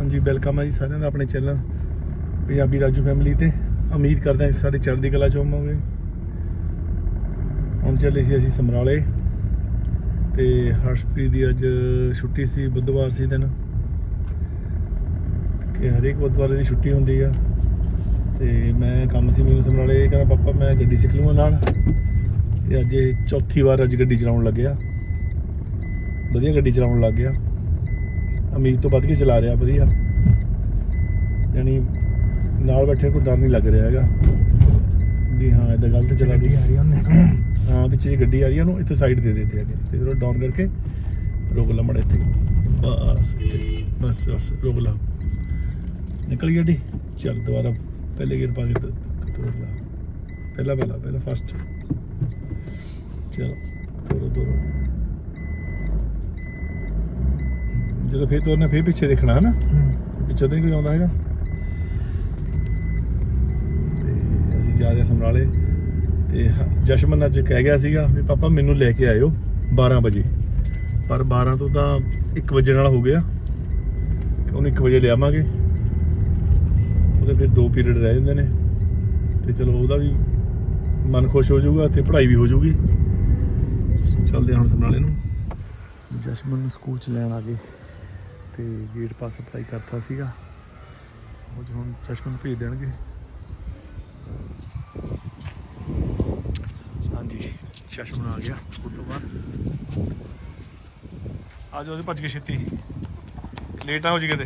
ਹਾਂਜੀ ਵੈਲਕਮ ਹੈ ਜੀ ਸਾਰਿਆਂ ਦਾ ਆਪਣੇ ਚੈਨਲ ਪੰਜਾਬੀ ਰਾਜੂ ਫੈਮਿਲੀ ਤੇ। ਉਮੀਦ ਕਰਦੇ ਹਾਂ ਕਿ ਸਾਡੇ ਚੜ੍ਹਦੀ ਕਲਾ ਚ ਹੋਵੋਗੇ। ਹੁਣ ਚੱਲੇ ਸੀ ਅਸੀਂ ਸਮਰਾਲੇ ਤੇ ਹਰਸ਼ਪ੍ਰੀਤ ਦੀ ਅੱਜ ਛੁੱਟੀ ਸੀ, ਬੁੱਧਵਾਰ ਸੀ ਦਿਨ। ਕਿ ਹਰੇਕ ਬੁੱਧਵਾਰ ਦੀ ਛੁੱਟੀ ਹੁੰਦੀ ਆ। ਤੇ ਮੈਂ ਕੰਮ ਸੀ ਮੈਨੂੰ ਸਮਰਾਲੇ ਕਹਿੰਦਾ, ਪਾਪਾ, ਮੈਂ ਗੱਡੀ ਸਿੱਖ ਲੂੰਗਾ ਨਾਲ। ਤੇ ਅੱਜ ਇਹ ਚੌਥੀ ਵਾਰ ਅੱਜ ਗੱਡੀ ਚਲਾਉਣ ਲੱਗਿਆ। ਵਧੀਆ ਗੱਡੀ ਚਲਾਉਣ ਲੱਗ ਗਿਆ। ਉਮੀਦ ਤੋਂ ਵੱਧ ਕੇ ਚਲਾ ਰਿਹਾ ਵਧੀਆ। ਯਾਨੀ ਨਾਲ ਬੈਠੇ ਕੋਈ ਡਰ ਨਹੀਂ ਲੱਗ ਰਿਹਾ ਹੈਗਾ। ਵੀ ਹਾਂ ਇਦਾਂ ਗਲਤ ਚਲਾ ਰਹੀ ਆ ਰਹੀ ਉਹਨੇ। ਹਾਂ ਪਿੱਛੇ ਗੱਡੀ ਆ ਰਹੀ ਉਹਨੂੰ ਇੱਥੇ ਸਾਈਡ ਦੇ ਦੇਤੇ ਅੱਗੇ ਤੇ ਇਧਰੋਂ ਡਾਊਨ ਕਰਕੇ ਰੋਕ ਲਾ ਮੜੇ ਇੱਥੇ। ਬਸ ਇੱਥੇ, ਬਸ ਬਸ ਰੋਕ ਲਾ। ਨਿਕਲ ਗੱਡੀ। ਚੱਲ ਦੁਬਾਰਾ ਪਹਿਲੇ ਗੇਅਰ ਪਾ ਕੇ ਤ- ਤ- ਤੋਰ ਲਾ। ਪਹਿਲਾ ਪਹਿਲਾ ਪਹਿਲਾ ਫਸਟ ਚਲੋ ਤੋਰੋ ਤੋਰੋ। ਜਦੋਂ ਫੇਰ ਤੋਰਨਾ ਫੇਰ ਪਿੱਛੇ ਦੇਖਣਾ ਹੈ। ਨਾ ਪਿੱਛੇ ਤਾਂ ਨਹੀਂ ਕੋਈ ਆਉਂਦਾ ਹੈਗਾ। ਤੇ ਅਸੀਂ ਜਾ ਰਹੇ ਸਮਰਾਲੇ ਤੇ ਜਸ਼ਮਨ ਅੱਜ ਕਹਿ ਗਿਆ ਸੀਗਾ ਵੀ ਪਾਪਾ ਮੈਨੂੰ ਲੈ ਕੇ ਆਇਓ 12 ਵਜੇ। ਪਰ 12 ਤੋਂ ਤਾਂ 1 ਵਜੇ ਨਾਲ ਹੋ ਗਿਆ। ਉਹਨੂੰ 1 ਵਜੇ ਲਿਆਵਾਂਗੇ। ਉਹਦੇ ਫਿਰ ਦੋ ਪੀਰੀਅਡ ਰਹਿ ਜਾਂਦੇ ਨੇ। ਤੇ ਚਲੋ ਉਹਦਾ ਵੀ ਮਨ ਖੁਸ਼ ਹੋ ਜਾਊਗਾ ਤੇ ਪੜ੍ਹਾਈ ਵੀ ਹੋ ਜਾਊਗੀ। ਚੱਲਦੇ ਹਾਂ ਹੁਣ ਸਮਰਾਲੇ ਨੂੰ। ਜਸ਼ਮਨ ਨੂੰ ਸਕੂਲ ਚ ਲੈਣ ਆ ਗਏ। ਤੇ ਗੇਟ ਪਾਸ ਅਪਲਾਈ ਕਰਤਾ ਸੀਗਾ। ਉਹ ਜੋ ਹੁਣ ਜਸ਼ਮਨ ਨੂੰ ਭੇਜ ਦੇਣਗੇ। ਹਾਂਜੀ ਜਸ਼ਮਨ ਆ ਗਿਆ ਸਕੂਲ ਤੋਂ ਬਾਅਦ। ਆ ਜਾਓ ਉਹਦੇ ਭੱਜ ਕੇ ਛੇਤੀ। ਲੇਟ ਨਾ ਹੋ ਜੀ ਕਿਤੇ।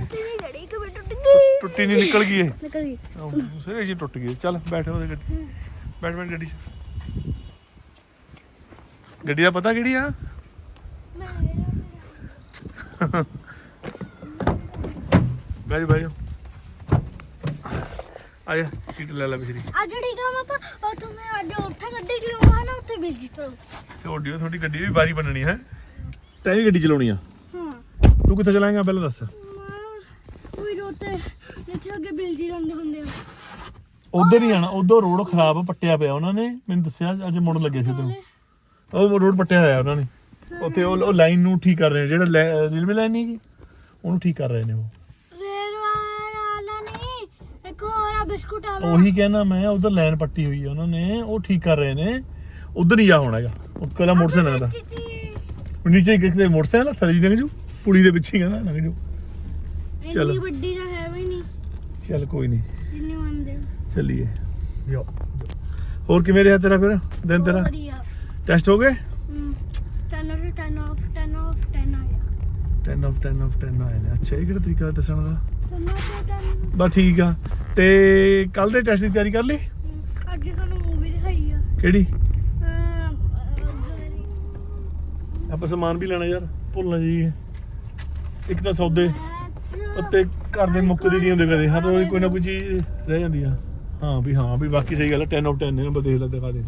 ਟੁੱਟ ਨਹੀਂ ਨਿਕਲ ਗਈ ਇਹ। ਨਿਕਲ ਗਈ। ਦੂਸਰੇ ਜੀ ਟੁੱਟ ਗਈ। ਚੱਲ ਬੈਠ ਉਹਦੇ ਗੱਡੀ। ਬੈਠ ਬੈਠ ਗੱਡੀ 'ਚ। ਗੱਡੀ ਦਾ ਪਤਾ ਕਿਹੜੀ ਆ? ਬਹਿ ਜਾ ਬਹਿ ਜਾ ਆ ਜਾ ਸੀਟ ਲੈ ਲੈ ਬਿਸ਼ਰੀ। ਆ ਜਿਹੜੀ ਕੰਮ ਆਪਾਂ ਉਹ ਤੁਮੇ ਅੱਜ ਉੱਥੇ ਗੱਡੀ ਚਲਾਉਣਾ ਨਾ ਉੱਥੇ ਬਿਜਲੀ ਤੋਂ ਤੇ ਓਡੀਓ ਤੁਹਾਡੀ ਗੱਡੀ ਵੀ ਬਾਰੀ ਬਣਨੀ ਹੈ। ਤੈਂ ਵੀ ਗੱਡੀ ਚਲਾਉਣੀ ਆ। ਹਾਂ। ਤੂੰ ਕਿੱਥੇ ਚਲਾਏਂਗਾ ਪਹਿਲਾਂ ਦੱਸ। ਕੋਈ ਰੋਤੇ ਜਿੱਥੇ ਅੱਗੇ ਬਿਜਲੀ ਰੰਦੇ ਹੁੰਦੇ ਆ। ਉਧਰ ਹੀ ਆਣਾ ਉਧਰ ਰੋਡ ਖਰਾਬ ਪੱਟਿਆ ਪਿਆ ਉਹਨਾਂ ਨੇ ਮੈਨੂੰ ਦੱਸਿਆ ਅੱਜ ਮੁੜ ਲੱਗੇ ਸੀ ਉਧਰੋਂ। ਉਹ ਰੋਡ ਪੱਟਿਆ ਹੋਇਆ ਉਹਨਾਂ ਨੇ। ਉੱਥੇ ਉਹ ਉਹ ਲਾਈਨ ਨੂੰ ਠੀਕ ਕਰ ਰਹੇ ਨੇ ਜਿਹੜਾ ਰੇਲਵੇ ਲਾਈਨ ਨਹੀਂ ਹੈਗੀ ਉਹਨੂੰ ਠੀਕ ਕਰ ਰਹੇ ਨੇ ਉਹ ਰੇਲ ਵਾਲਾ ਨਹੀਂ ਆ ਉਹੀ ਕਹਿਣਾ ਮੈਂ ਉਧਰ ਲਾਈਨ ਪੱਟੀ ਹੋਈ ਹੈ ਉਹਨਾਂ ਨੇ ਉਹ ਠੀਕ ਕਰ ਰਹੇ ਨੇ। ਉਧਰ ਨਹੀਂ ਜਾ ਹੋਣਾ ਹੈਗਾ। ਉਹ ਕੱਲਾ ਮੋਟਰਸਾਈਕਲ ਉਹ ਨੀਚੇ ਕਿਤੇ ਮੋਟਰਸਾਈਕਲ ਥੱਲੇ ਹੀ ਲੰਘ ਜੂ। ਪੁਲੀ ਦੇ ਪਿੱਛੇ ਕਹਿੰਦਾ ਲੰਘ ਜੂ। ਚਲੋ। ਇੰਨੀ ਵੱਡੀ ਤਾਂ ਹੈ ਵੀ ਨਹੀਂ। ਚੱਲ ਕੋਈ ਨਹੀਂ। ਜਿੰਨੇ ਮੰਨਦੇ ਚੱਲੀਏ। ਜੋ ਹੋਰ ਕਿਵੇਂ ਰਿਹਾ ਤੇਰਾ ਫਿਰ ਦਿਨ ਤੇਰਾ? ਟੈਸਟ ਹੋ ਗਏ? 10 ਆਫ 10 ਆਫ 10 ਆਫ 10 ਆਇਆ 10 ਆਫ 10 ਆਫ 10 ਆਏ ਨੇ। ਅੱਛਾ ਇਹ ਕਿਹੜਾ ਤਰੀਕਾ ਦੱਸਣ ਦਾ? 10 ਆਫ 10 ਬਸ ਠੀਕ ਆ। ਤੇ ਕੱਲ ਦੇ ਟੈਸਟ ਦੀ ਤਿਆਰੀ ਕਰ ਲਈ? ਅੱਜ ਸਾਨੂੰ ਮੂਵੀ ਦਿਖਾਈ ਆ। ਕਿਹੜੀ? ਅਮ, ਆਪਾਂ ਸਮਾਨ ਵੀ ਲੈਣਾ ਯਾਰ ਭੁੱਲਣਾ ਜੀ ਇੱਕ ਤਾਂ ਸੌਦੇ ਅਹ, ਉੱਤੇ ਘਰ ਦੇ ਮੁੱਕਦੀ ਨਹੀਂ ਹੁੰਦੇ ਕਦੇ ਹਰ ਰੋਜ਼ ਕੋਈ ਨਾ ਕੋਈ ਚੀਜ਼ ਰਹਿ ਜਾਂਦੀ ਆ। ਹਾਂ ਵੀ ਹਾਂ ਵੀ ਬਾਕੀ ਸਹੀ ਗੱਲ ਆ 10 ਆਫ 10 ਨੰਬਰ ਦੇਖ ਲੈ ਦਿਖਾ ਦੇ।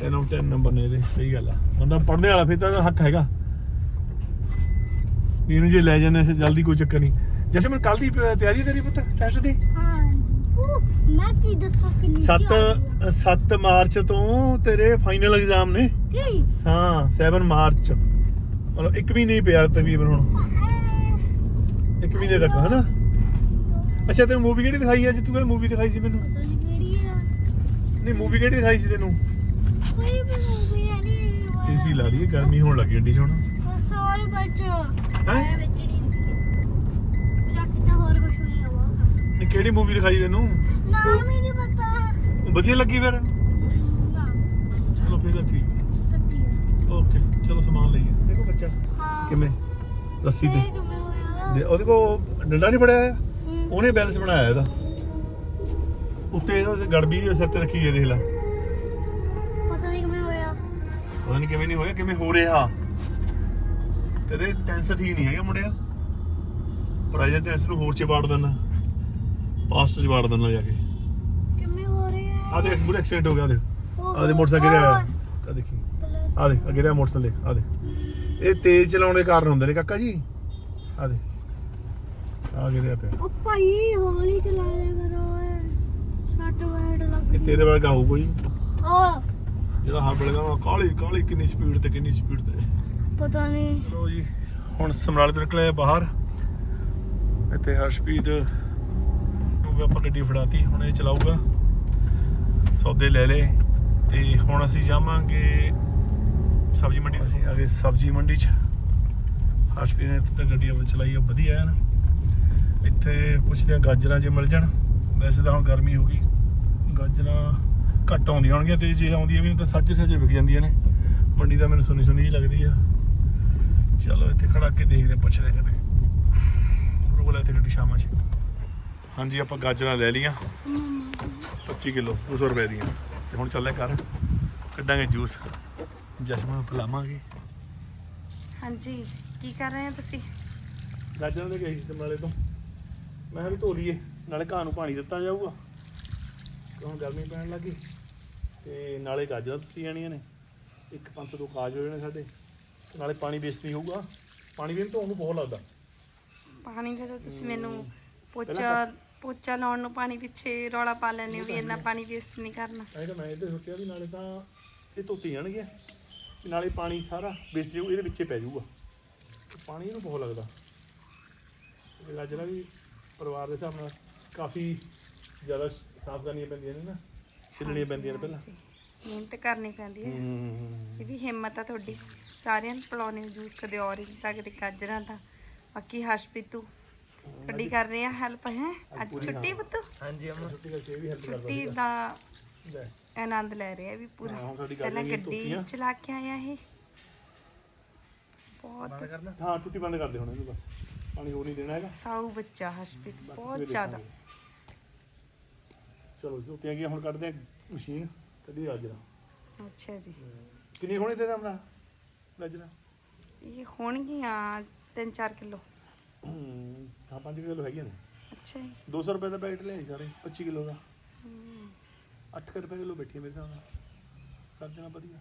10 ਆਫ 10 ਨੰਬਰ ਨੇ ਇਹਦੇ ਸਹੀ ਗੱਲ ਆ। ਬੰਦਾ ਪੜ੍ਹਨੇ ਵਾਲਾ ਫਿਰ ਤਾਂ ਹੱਕ ਹੈਗਾ। ਵੀ ਇਹਨੂੰ ਜੇ ਲੈ ਜਾਂਦੇ ਅਸੀਂ ਜਲਦੀ ਕੋਈ ਚੱਕਰ ਨਹੀਂ। ਜੈਸੇ ਮੈਂ ਕੱਲ ਦੀ ਤਿਆਰੀ ਤੇਰੀ ਪੁੱਤ ਟੈਸਟ ਦੀ? ਹਾਂ ਉਹ, ਮੈਂ ਕੀ ਦੱਸਾਂ ਕਿੰਨੀ 7 7 ਮਾਰਚ ਤੋਂ ਤੇਰੇ ਫਾਈਨਲ ਐਗਜ਼ਾਮ ਨੇ। ਹਾਂ 7 ਮਾਰਚ। ਮਤਲਬ ਇੱਕ ਵੀ ਨਹੀਂ ਪਿਆ ਤਕਰੀਬਨ ਹੁਣ। ਇੱਕ ਮਹੀਨੇ ਤੱਕ ਹਨਾ? ਅੱਛਾ ਤੈਨੂੰ ਮੂਵੀ ਕਿਹੜੀ ਦਿਖਾਈ ਅੱਜ ਤੂੰ ਕਹਿੰਦਾ ਮੂਵੀ ਦਿਖਾਈ ਸੀ ਮੈਨੂੰ। ਨਹੀਂ ਮੂਵੀ ਕਿਹੜੀ ਦਿਖਾਈ ਸੀ ਤੈਨੂੰ? ਕੋਈ ਮੂਵੀ ਹੈ ਨਹੀਂ ਏਸੀ ਲਾ ਲਈਏ ਗਰਮੀ ਹੋਣ ਲੱਗੀ ਏਡੀ ਹੁਣ। ਬੱਚੇ ਹੈਂ? ਕਿਹੜੀ ਮੂਵੀ ਦਿਖਾਈ ਤੈਨੂੰ? ਨਾਮ ਹੀ ਨਹੀਂ ਪਤਾ। ਵਧੀਆ ਲੱਗੀ ਫਿਰ? ਨਾ। ਚਲੋ ਫਿਰ ਤਾਂ ਠੀਕ। ਓਕੇ ਚਲੋ ਸਮਾਨ ਲਈਏ। ਦੇਖੋ ਬੱਚਾ। ਹਾਂ। ਕਿਵੇਂ? ਰੱਸੀ ਤੇ। ਦੇ- ਉਹਦੇ ਕੋ ਡੰਡਾ ਨਹੀਂ ਫੜਿਆ ਹੋਇਆ? ਉਹਨੇ ਬੈਲੈਂਸ ਬਣਾਇਆ ਇਹਦਾ। ਉੱਤੇ ਇਹਦਾ ਗੜਬੀ ਸਿਰ ਤੇ ਰੱਖੀ ਹੈ ਦੇਖ ਲੈ। ਪਤਾ ਨਹੀਂ ਕਿਵੇਂ ਹੋਇਆ। ਪਤਾ ਨਹੀਂ ਕਿਵੇਂ ਨਹੀਂ ਹੋਇਆ ਕਿਵੇਂ ਹੋ ਰਿਹਾ। ਤੇਰੇ ਟੈਂਸ਼ਨ ਠੀਕ ਨਹੀਂ ਹੈਗਾ ਮੁੰਡਿਆ। ਪ੍ਰਾਈਵੇਟ ਟੈਂਸ਼ਨ ਨੂੰ ਹੋਰ ਚ ਬਾੜ ਦੇਣਾ। ਪਾਸਟ ਚ ਬਾੜ ਦੇਣਾ ਜਾ ਕੇ। ਕਿਵੇਂ ਹੋ ਰਿਹਾ ਆ ਦੇਖ ਮੂਰੇ ਐਕਸੀਡੈਂਟ ਹੋ ਗਿਆ ਦੇਖ। ਆ ਦੇ ਮੋਟਰਸਾਈਕਲ ਗਿਰਿਆ ਹੋਇਆ। ਆ ਦੇਖੀ। ਆ ਦੇ ਅੱਗੇ ਰਿਹਾ ਮੋਟਰਸਾਈਕਲ ਦੇਖ ਆ ਦੇ ਇਹ ਤੇਜ਼ ਚਲਾਉਣ ਦੇ ਕਾਰਨ ਹੁੰਦੇ ਨੇ ਕਾਕਾ ਜੀ। ਆ ਦੇ ਆ ਗਿਰਿਆ ਪਿਆ। ਉਹ ਭਾਈ ਹੌਲੀ ਚਲਾ ਲਿਆ ਕਰੋ ਸੱਟ ਵੈਟ ਲੱਗ ਇਹ ਤੇਰੇ ਵਰਗਾ ਹੋਊ ਕੋਈ। ਆ ਜਿਹੜਾ ਹੱਬ ਲਗਾ ਕਾਲੀ ਕਾਲੀ ਕਿੰਨੀ ਸਪੀਡ ਤੇ ਕਿੰਨੀ ਸਪੀਡ ਤੇ। ਪਤਾ ਨਹੀਂ। ਲੋ ਜੀ ਹੁਣ ਸਮਰਾਲੇ ਤੋਂ ਨਿਕਲੇ ਬਾਹਰ। ਇੱਥੇ ਹਰਸ਼ਪ੍ਰੀਤ ਨੂੰ ਵੀ ਆਪਾਂ ਗੱਡੀ ਫੜਾਤੀ ਹੁਣ ਇਹ ਚਲਾਊਗਾ। ਸੌਦੇ ਲੈ ਲਏ ਤੇ ਹੁਣ ਅਸੀਂ ਜਾਵਾਂਗੇ ਸਬਜ਼ੀ ਮੰਡੀ ਅਸੀਂ ਆ ਗਏ ਸਬਜ਼ੀ ਮੰਡੀ 'ਚ। ਹਰਸ਼ਪ੍ਰੀਤ ਨੇ ਇੱਥੇ ਤਾਂ ਗੱਡੀ ਆਪਣੀ ਚਲਾਈ ਆ ਵਧੀਆ ਹੈ ਨਾ। ਇੱਥੇ ਪੁੱਛਦੇ ਆ ਗਾਜਰਾਂ ਜੇ ਮਿਲ ਜਾਣ। ਵੈਸੇ ਤਾਂ ਹੁਣ ਗਰਮੀ ਹੋ ਗਈ। ਗਾਜਰਾਂ ਘੱਟ ਆਉਂਦੀਆਂ ਹੋਣਗੀਆਂ ਤੇ ਜੇ ਆਉਂਦੀਆਂ ਵੀ ਨੇ ਤਾਂ ਸਾਜੇ ਸਾਜੇ ਵਿਕ ਜਾਂਦੀਆਂ ਨੇ। ਮੰਡੀ ਤਾਂ ਮੈਨੂੰ ਸੁਣੀ ਸੁਣੀ ਜਿਹੀ ਲੱਗਦੀ ਆ। ਚਲੋ ਇੱਥੇ ਖੜਾ ਕੇ ਦੇਖਦੇ ਪੁੱਛਦੇ ਕਿਤੇ। ਰੋਲ ਇੱਥੇ ਗੱਡੀ ਸ਼ਾਮਾਂ 'ਚ ਹਾਂਜੀ ਆਪਾਂ ਗਾਜਰਾਂ ਲੈ ਲਈਆਂ। 25 ਕਿਲੋ 200 ਰੁਪਏ ਦੀਆਂ। ਤੇ ਹੁਣ ਚੱਲਦੇ ਘਰ। ਕੱਢਾਂਗੇ ਜੂਸ। ਜਸਮਨ ਨੂੰ ਪਿਲਾਵਾਂਗੇ। ਹਾਂਜੀ ਕੀ ਕਰ ਰਹੇ ਹੋ ਤੁਸੀਂ? ਗਾਜਰਾਂ ਦੇ ਗਏ ਸੀ ਸਮਰਾਲੇ ਤੋਂ। ਮੈਂ ਕਿਹਾ ਵੀ ਧੋ ਲਈਏ ਨਾਲੇ ਘਾਹ ਨੂੰ ਪਾਣੀ ਦਿੱਤਾ ਜਾਊਗਾ। ਕਿਉਂ ਗਰਮੀ ਪੈਣ ਲੱਗੀ। ਤੇ ਨਾਲੇ ਗਾਜਰਾਂ ਦਿੱਤੀ ਜਾਣੀਆਂ ਨੇ। ਇੱਕ ਪੰਜ ਦੋ ਕਾਜ ਹੋ ਜਾਣੇ ਸਾਡੇ। ਤੇ ਨਾਲੇ ਪਾਣੀ ਵੇਸਟ ਨਹੀਂ ਹੋਊਗਾ। ਪਾਣੀ ਵੀ ਧੋਣ ਨੂੰ ਬਹੁਤ ਲੱਗਦਾ। ਪਾਣੀ ਦਾ ਤਾਂ ਤੁਸੀਂ ਮੈਨੂੰ ਪੋਚਾ ਪੋਚਾ ਲਾਉਣ ਨੂੰ ਪਾਣੀ ਪਿੱਛੇ ਰੌਲਾ ਪਾ ਹੋ ਵੀ ਇੰਨਾ ਪਾਣੀ ਵੇਸਟ ਨਹੀਂ ਕਰਨਾ। ਐਂ ਤਾਂ ਮੈਂ ਇਹਦੇ ਸੋਚਿਆ ਵੀ ਨਾਲੇ ਤਾਂ ਇਹ ਧੋਤੇ ਜਾਣਗੇ। ਵੀ ਨਾਲੇ ਪਾਣੀ ਸਾਰਾ ਵੇਸਟ ਇਹਦੇ ਵਿੱਚੇ ਪੈ ਜਾਊਗਾ। ਪਾਣੀ ਇਹਨੂੰ ਬਹੁਤ ਲੱਗਦਾ। ਤੇ ਗਾਜਰਾਂ ਵੀ ਪਰਿਵਾਰ ਦੇ ਹਿਸਾਬ ਨਾਲ ਕਾਫੀ ਜ਼ਿਆਦਾ ਸਾਫ਼ ਕਰਨੀਆਂ ਪੈਂਦੀਆਂ ਨੇ ਨਾ। ਛਿੱਲਣੀਆਂ ਪੈਂਦੀਆਂ ਨੇ ਪਹਿਲਾਂ। ਮਿਹਨਤ ਕਰਨੀ ਪੈਂਦੀ ਹੈ। ਹੂੰ। ਇਹ ਵੀ ਹਿੰਮਤ ਆ ਤੁਹਾਡੀ। ਸਾਰਿਆਂ ਨੂੰ ਪਿਲਾਉਣੇ ਜੂਸ ਕਦੇ ਔਰੇਂਜ ਦਾ ਕਦੇ ਗਾਜਰਾਂ ਦਾ। ਬਾਕੀ ਹਰਸ਼ਪ੍ਰੀਤ ਤੂੰ ਤੁਹਾਡੀ ਕਰ ਰਹੇ ਆ ਹੈਲਪ ਹੈ? ਅੱਜ ਛੁੱਟੀ। ਪੁੱਤ? ਹਾਂਜੀ ਅਮਾ ਛੁੱਟੀ ਕਰਕੇ ਇਹ ਵੀ ਹੈਲਪ ਕਰਦਾ ਛੁੱਟੀ ਸੀਗਾ। ਦਾ ਲੈ, ਆਨੰਦ ਲੈ ਰਹੇ ਆ ਵੀ ਪੂਰਾ। ਹਾਂ, ਪਹਿਲਾਂ ਗੱਡੀ। ਚਲਾ ਕੇ ਆਇਆ ਇਹ। ਬਹੁਤ ਹਾਂ ਟੁੱਟੀ ਬੰਦ ਕਰ ਦੇ ਹੁਣ ਇਹਨੂੰ ਬਸ। ਪਾਣੀ ਹੋਰ ਨਹੀਂ ਦੇਣਾ ਹੈਗਾ। ਸਾਊ ਬੱਚਾ ਹਰਸ਼ਪ੍ਰੀਤ ਬਾਕੀ ਬਹੁਤ ਸਵੇਰੇ ਜ਼ਿਆਦਾ। ਦੇਖਾਂਗੇ। ਚਲੋ ਧੋਤੀਆਂ ਗਈਆਂ ਹੁਣ ਕੱਢਦੇ ਆ ਮਸ਼ੀਨ। ਕੱਢੀ ਗਾਜਰਾਂ ਅੱਛਾ ਜੀ। ਕਿੰਨੀ ਹੋਣੀ ਤੇ ਸਾਹਮਣਾ ਗਾਜਰਾਂ ਇਹ ਹੋਣਗੀਆਂ 3-4 ਕਿਲੋ। ਹੂੰ ਤਾਂ 5 ਕਿਲੋ ਹੈਗੀਆਂ ਨੇ। ਅੱਛਾ ਜੀ। 200 ਰੁਪਏ ਦਾ ਪੈਕਟ ਲਿਆਈ ਸਾਰੇ 25 ਕਿਲੋ ਦਾ। ਹਮ, 8 ਰੁਪਏ ਕਿਲੋ ਬੈਠੀ ਹੈ ਮੇਰੇ ਹਿਸਾਬ ਨਾਲ। ਕਰ ਦੇਣਾ ਵਧੀਆ।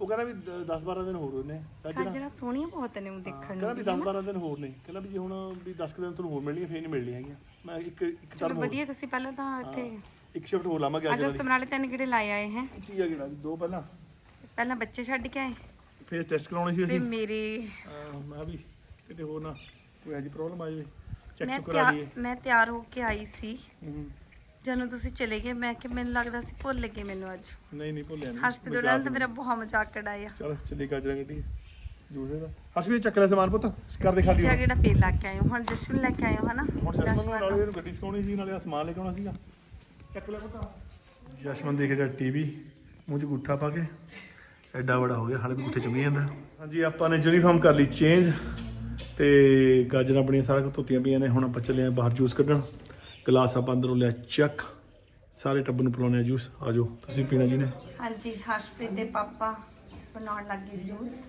ਉਹ ਕਹਿੰਦਾ ਵੀ 10 12 ਦਿਨ ਹੋਰ ਨੇ। ਗਾਜਰਾਂ ਗਾਜਰਾਂ ਸੋਹਣੀਆਂ ਬਹੁਤ ਨੇ ਉਹ ਹਾਂ, ਦੇਖਣ ਕਹਿੰਦਾ ਨੂੰ। ਵੀ ਵੀ, 10 ਹਨਾ? 12 ਦਿਨ ਹੋਰ ਨੇ। ਕਹਿੰਦਾ ਵੀ ਜੇ ਹੁਣ ਵੀ 10 ਕੁ ਦਿਨ ਤੁਹਾਨੂੰ ਹੋਰ ਮਿਲਣੀਆਂ ਫੇਰ ਨਹੀਂ ਮਿਲਣੀਆਂ ਹੈਗੀਆਂ। ਮੈਂ ਇੱਕ ਇੱਕ ਚਲੋ ਟਰਮ ਵਧੀਆ ਤੁਸੀਂ ਪਹਿਲਾਂ ਤਾਂ ਇੱਥੇ ਇੱਕ ਸ਼ਿਫਟ ਹੋਰ ਲਾਵਾਂਗੇ ਅੱਜ ਅੱਜ ਵਾਲੀ। ਸਮਰਾਲੇ ਤਿੰਨ ਕਿਹੜੇ ਲਾਏ ਆਏ ਹੈ? ਤੀਆ ਕਿਹੜਾ ਦੋ ਪਹਿਲਾਂ। ਪਹਿਲਾਂ ਬੱਚੇ ਛੱਡ ਕੇ ਆਏ? ਫੇਰ ਟੈਸਟ ਕਰਾਉਣੇ ਸੀ ਤੇ ਅਸੀਂ। ਮੇਰੇ ਅਹ ਮੈਂ ਵੀ ਕਿਤੇ ਹੋਰ ਨਾ ਕੋਈ ਅਜੀ ਪ੍ਰੋਬਲਮ ਆ ਜਾਵੇ। ਚੈੱਕ ਮੈਂ ਚੁੱਕ ਕਰਾ ਲਈਏ। ਤਿਆਰ ਮੈਂ ਤਿਆਰ ਹੋ ਕੇ ਆਈ ਸੀ। ਹੂੰ। ਜਦੋਂ ਤੁਸੀਂ ਚਲੇ ਗਏ ਮੈਂ ਕਿ ਮੈਨੂੰ ਲੱਗਦਾ ਸੀ ਭੁੱਲ ਗਏ ਮੈਨੂੰ ਅੱਜ। ਨਹੀਂ ਨਹੀਂ ਭੁੱਲਿਆ ਨਹੀਂ। ਹਸਪੀਟਲ ਨਾਲ ਤਾਂ ਮੇਰਾ ਬਹੁਤ ਮਜ਼ਾਕ ਕਢਾਇਆ। ਚਲ ਚੱਲੀ ਗਾਜਰਾਂ ਗੱਡੀ ਜੂਸੇ ਦਾ। ਹਸਪੀਟਲ ਚੱਕ ਲੈ ਸਮਾਨ ਪੁੱਤ। ਕਰ ਦੇ ਖਾਲੀ ਜਾ ਹੁਣ। ਕਿਹੜਾ ਫੇਰ ਲਾ ਕੇ ਹੋ? ਹੁਣ ਜਸ਼ਨ ਲੈ ਕੇ ਹੋ ਹਨਾ? ਹੁਣ ਜਸ਼ਮਨ ਨੂੰ ਨਾਲੇ। ਇਹਨੂੰ ਗੱਡੀ ਸਿਖਾਉਣੀ ਸੀ ਨਾਲੇ ਆਹ ਸਮਾਨ ਲੈ ਕੇ ਆਉਣਾ ਸੀਗਾ। ਚੱਕ ਲੈ ਪੁੱਤ। ਜਸ਼ਮਨ ਦੇਖੇਗਾ ਟੀਵੀ ਮੂੰਹ 'ਚ ਗੁੱਠਾ ਪਾ ਕੇ। ਐਡਾ ਬੜਾ ਹੋ ਗਿਆ ਹਾਲੇ ਵੀ ਗੁੱਠੇ ਚੁੰਗੀ ਜਾਂਦਾ। ਹਾਂਜੀ ਆਪਾਂ ਨੇ ਯੂਨੀਫਾਰਮ ਕਰ ਲਈ ਚੇਂਜ ਤੇ ਗਾਜਰਾਂ ਆਪਣੀਆਂ ਸਾਰਾ ਕੁਝ ਧੋਤੀਆਂ ਪਈਆਂ ਨੇ। ਹੁਣ ਆਪਾਂ ਚੱਲੇ ਆ ਬਾਹਰ ਜੂਸ ਕੱਢਣ। ਗਲਾਸ ਆਪਾਂ ਅੰਦਰੋਂ ਲਿਆ ਚੱਕ। ਸਾਰੇ ਟੱਬਰ ਨੂੰ ਪਿਲਾਉਂਦੇ ਆ ਜੂਸ ਆਜੋ ਤੁਸੀਂ ਪੀਣਾ ਜੀ ਨੇ। ਹਾਂਜੀ ਹਰਸ਼ਪ੍ਰੀਤ ਦੇ ਪਾਪਾ ਬਣਾਉਣ ਲੱਗੇ ਜੂਸ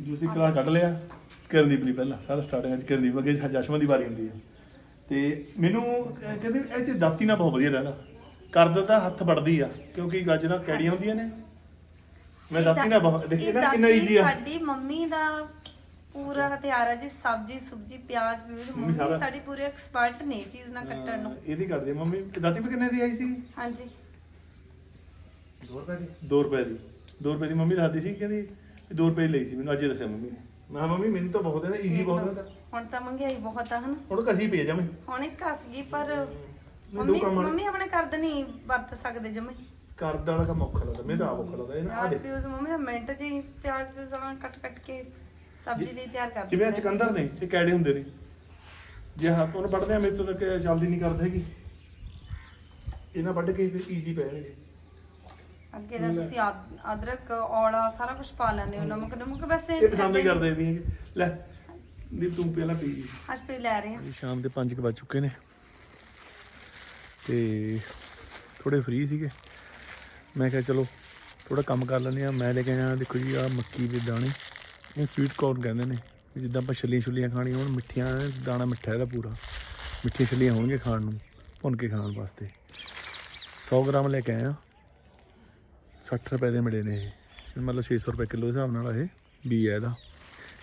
ਜੂਸ ਇੱਕ ਗਲਾਸ ਕੱਢ ਲਿਆ। ਕਰਨਦੀਪ ਲਈ ਪਹਿਲਾਂ। ਸਾਰਾ ਸਟਾਰਟਿੰਗ ਚ ਕਰਨਦੀਪ ਅੱਗੇ ਜਸ਼ਮਨ ਦੀ ਵਾਰੀ ਹੁੰਦੀ ਹੈ ਤੇ ਮੈਨੂੰ ਅਹ ਕਹਿੰਦੇ ਇਹ ਚ ਦਾਤੀ ਨਾਲ ਬਹੁਤ ਵਧੀਆ ਰਹਿੰਦਾ। ਕਰਦ ਤਾਂ ਹੱਥ ਵੜਦੀ ਆ ਕਿਉਂਕਿ ਗਾਜਰਾਂ ਕੈੜੀਆਂ ਹੁੰਦੀਆਂ ਨੇ। ਮੈਂ ਦਾਤੀ ਨਾਲ ਬਹੁਤ ਦੇਖੀ ਨਾ ਕਿੰਨਾ ਦਾਤੀ ਈਜ਼ੀ ਆ। ਸਾਡੀ ਮੰਮੀ ਦਾ ਪੂਰਾ ਹਥਿਆਰ ਹੈ ਜੀ ਸਬਜੀ ਸੁਬਜੀ ਪਿਆਜ਼ ਪਿਊਜ਼ ਮੰਮੀ ਸਾਡੀ ਪੂਰੀ ਐਕਸਪਰਟ ਨੇ ਇਹ ਚੀਜ਼ ਨਾ ਕੱਟਣ ਨੂੰ। ਇਹਦੀ ਕਰਦੀ ਆ। ਮੰਮੀ ਦਾਤੀ ਵੀ ਕਿੰਨੇ ਦੀ ਆਈ ਸੀ ਹਾਂਜੀ। 2 ਰੁਪਏ ਦੀ। 2 ਰੁਪਏ ਦੀ। 2 ਰੁਪਏ ਦੀ ਮੰਮੀ ਦੱਸਦੀ ਸੀ ਕਹਿੰਦੀ 2 ਰੁਪਏ ਦੀ ਲਈ ਸੀ। ਮੈਨੂੰ ਅੱਜ ਹੀ ਦੱਸਿਆ ਮੰਮੀ ਨੇ। ਮੈਂ ਕਿਹਾ, ਮੰਮੀ ਮੈਨੂੰ ਤਾਂ ਬਹੁਤ ਹੈ ਨਾ ਈਜ਼ੀ ਬਹੁਤ ਹੈ ਤਾਂ ਹੁਣ ਤਾਂ ਮਹਿੰਗਾਈ ਬਹੁਤ ਆ ਹਨ? ਹੁਣ ਕਸੀ ਪੀ ਜਾਵੇਂ ਹੁਣ ਇੱਕ ਹੱਸ ਗਈ ਪਰ ਮੰਮੀ ਕੰਮ ਵਾਲੇ। ਮੰਮੀ ਆਪਣੇ ਕਰਦ ਨਹੀਂ ਵਰਤ ਸਕਦੇ ਜਮੇ। ਕਰਦ ਵਾਲਾ ਕੰਮ ਔਖਾ ਲੱਗਦਾ ਮੈਨੂੰ ਤਾਂ ਆਪ ਔਖਾ ਲੱਗਦਾ ਇਹ ਨਾ ਆ ਪਿਆਜ਼ ਦੇਖ। ਪਿਊਜ਼ ਮੰਮੀ ਦਾ ਮਿੰਟ ਚ ਹੀ ਪਿਆਜ਼ ਪਿਊਜ਼ ਵਾਲਾ ਕੱਟ ਕੱਟ ਕੇ ਸਬਜ਼ੀ ਲਈ ਤਿਆਰ ਕਰ ਜਿਵੇਂ ਆ ਦਿੰਦੇ ਆ। ਚਕੰਦਰ ਨੇ ਇਹ ਕੈੜੇ ਹੁੰਦੇ ਨੇ। ਜੇ ਹੱਥ ਉਹਨੂੰ ਵੱਢਦੇ ਆ ਮੇਰੇ ਤੋਂ ਤਾਂ ਕਿ ਜਲਦੀ ਨਹੀਂ ਕਰਦੇ ਹੈਗੀ। ਇਹਨਾਂ ਵੱਢ ਕੇ ਫਿਰ ਈਜ਼ੀ ਪੈ ਜਾਣਗੇ। ਅੱਗੇ ਤਾਂ ਤੁਸੀਂ ਆਦ- ਅਦਰਕ ਔਲਾ ਸਾਰਾ ਕੁਝ ਪਾ ਲੈਂਦੇ ਹੋ ਨਮਕ ਨਮਕ ਵੈਸੇ ਇਹ ਪਸੰਦ ਕਰਦੇ ਵੀ ਹੈਗੇ। ਲੈ ਦੀਪ ਤੂੰ ਪਹਿਲਾਂ ਪੀ ਹਸਪੀਟਲ ਲੈ ਰਹੇ ਆ ਸ਼ਾਮ ਦੇ 5 ਵੱਜ ਚੁੱਕੇ ਨੇ। ਤੇ ਥੋੜੇ ਫ੍ਰੀ ਸੀਗੇ। ਮੈਂ ਕਿਹਾ ਚਲੋ ਥੋੜਾ ਕੰਮ ਕਰ ਲੈਂਦੇ ਆ ਮੈਂ ਲੈ ਕੇ ਆਇਆ ਦੇਖੋ ਜੀ ਆ ਮੱਕੀ ਦੇ ਦਾਣੇ। ਇਹ ਸਵੀਟ ਕੌਰਨ ਕਹਿੰਦੇ ਨੇ। ਜਿੱਦਾਂ ਆਪਾਂ ਛੱਲੀਆਂ ਛੁੱਲੀਆਂ ਖਾਣੀਆਂ ਹੋਣ ਮਿੱਠੀਆਂ ਦਾਣਾ ਮਿੱਠਾ ਇਹਦਾ ਪੂਰਾ। ਮਿੱਠੀਆਂ ਛੱਲੀਆਂ ਹੋਣਗੀਆਂ ਖਾਣ ਨੂੰ ਭੁੰਨ ਕੇ ਖਾਣ ਵਾਸਤੇ। 100 ਗ੍ਰਾਮ ਲੈ ਕੇ ਆਇਆ। 60 ਰੁਪਏ ਦੇ ਮਿਲੇ ਨੇ ਇਹ। ਮਤਲਬ 600 ਰੁਪਏ ਕਿਲੋ ਹਿਸਾਬ ਨਾਲ ਇਹ ਵੀ ਹੈ ਇਹਦਾ।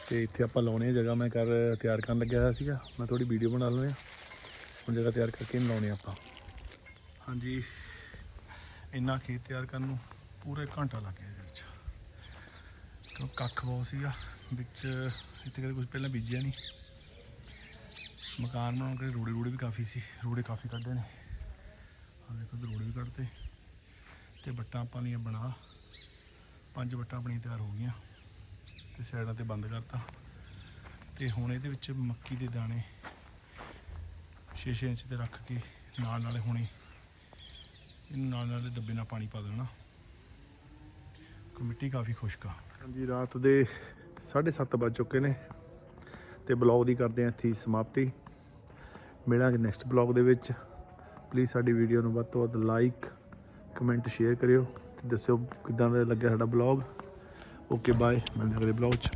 ਤੇ ਇੱਥੇ ਆਪਾਂ ਲਾਉਣੇ ਆ ਜਗ੍ਹਾ, ਮੈਂ ਕਰ ਤਿਆਰ ਕਰਨ ਲੱਗਿਆ ਹੋਇਆ ਸੀਗਾ। ਮੈਂ ਥੋੜੀ ਵੀਡੀਓ ਬਣਾ ਲੈਣੇ ਆ ਹੁਣ ਜਗ੍ਹਾ ਤਿਆਰ ਕਰਕੇ ਇਹਨੂੰ ਲਾਉਣੇ ਆਪਾਂ। ਹਾਂਜੀ, ਇੰਨਾ ਖੇਤ ਤਿਆਰ ਕਰਨ ਨੂੰ ਪੂਰਾ ਘੰਟਾ ਲੱਗ ਗਿਆ ਇਹਦੇ ਵਿੱਚ। ਕਿਉਂ ਕੱਖ ਬਹੁਤ ਸੀਗਾ। ਵਿੱਚ ਇੱਥੇ ਕਦੇ ਕੁਝ ਪਹਿਲਾਂ ਬੀਜਿਆ ਨਹੀਂ। ਮਕਾਨ ਬਣਾਉਣ ਕੇ ਰੋੜੇ ਰੋੜੇ ਵੀ ਕਾਫੀ ਸੀ। ਰੋੜੇ ਕਾਫੀ ਕੱਢੇ ਨੇ। ਆ ਦੇਖੋ ਤੇ ਰੋੜੇ ਵੀ ਕੱਢਤੇ। ਤੇ ਬੱਟਾਂ ਆਪਾਂ ਲੀਆਂ ਬਣਾ। ਪੰਜ ਬੱਟਾਂ ਆਪਣੀਆਂ ਤਿਆਰ ਹੋ ਗਈਆਂ। ਤੇ ਸਾਈਡਾਂ ਤੇ ਬੰਦ ਕਰਤਾ। ਤੇ ਹੁਣ ਇਹਦੇ ਵਿੱਚ ਮੱਕੀ ਦੇ ਦਾਣੇ 6-6 ਇੰਚ ਤੇ ਰੱਖ ਕੇ ਨਾਲ ਨਾਲੇ ਹੁਣੇ ਇਹਨੂੰ ਨਾਲ ਨਾਲੇ ਡੱਬੇ ਨਾਲ ਪਾਣੀ ਪਾ ਦੇਣਾ। ਕਮੇਟੀ ਕਾਫੀ ਖੁਸ਼ਕ ਆ। ਹਾਂਜੀ, ਰਾਤ ਦੇ 7:30 ਵੱਜ ਚੁੱਕੇ ਨੇ ਤੇ ਬਲੌਗ ਦੀ ਕਰਦੇ ਆ ਇੱਥੇ ਸਮਾਪਤੀ। ਮਿਲਾਂਗੇ ਨੈਕਸਟ ਬਲੌਗ ਦੇ ਵਿੱਚ। ਪਲੀਜ਼ ਸਾਡੀ ਵੀਡੀਓ ਨੂੰ ਵੱਧ ਤੋਂ ਵੱਧ ਲਾਈਕ ਕਮੈਂਟ ਸ਼ੇਅਰ ਕਰਿਓ ਤੇ ਦੱਸਿਓ ਕਿਦਾਂ ਦਾ ਲੱਗਿਆ ਸਾਡਾ ਬਲੌਗ। ਓਕੇ ਬਾਏ ਮਿਲਦੇ ਹਾਂ ਅਗਲੇ ਬਲੌਗ 'ਚ